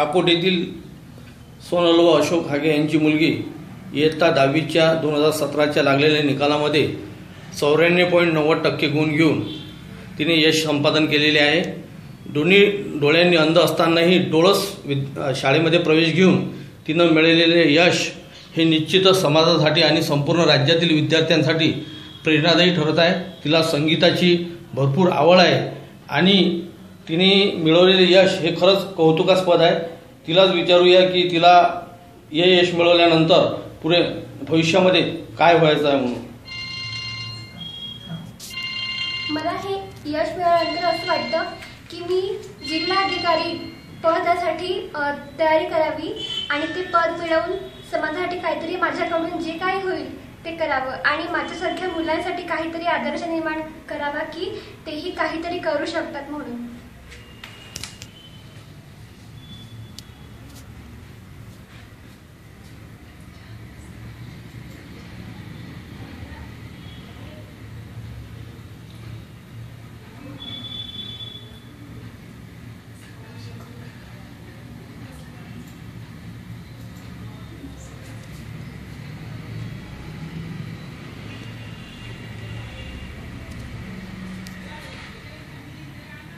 आकोटीतील सोनलवा अशोक हागे यांची मुलगी इयत्ता दहावीच्या दोन हजार सतराच्या लागलेल्या निकालामध्ये चौऱ्याण्णव पॉईंट नव्वद टक्के गुण घेऊन तिने यश संपादन केलेले आहे. दोन्ही डोळ्यांनी अंध असतानाही डोळस विद शाळेमध्ये प्रवेश घेऊन तिनं मिळालेले यश हे निश्चितच समाजासाठी आणि संपूर्ण राज्यातील विद्यार्थ्यांसाठी प्रेरणादायी ठरत आहे. तिला संगीताची भरपूर आवड आहे आणि तिने मिळवलेले यश हे खरंच कौतुकास्पद आहे. तिलाच विचारूया की तिला हे यश मिळवल्यानंतर पुढे भविष्यामध्ये काय व्हायचं आहे म्हणून. मला हे यश मिळाल्यानंतर असं वाटतं की मी जिल्हाधिकारी पदासाठी तयारी करावी आणि ते पद मिळवून समाजासाठी काहीतरी माझ्याकडून जे काही होईल ते करावं आणि माझ्यासारख्या मुलांसाठी काहीतरी आदर्श निर्माण करावा की तेही काहीतरी करू शकतात म्हणून.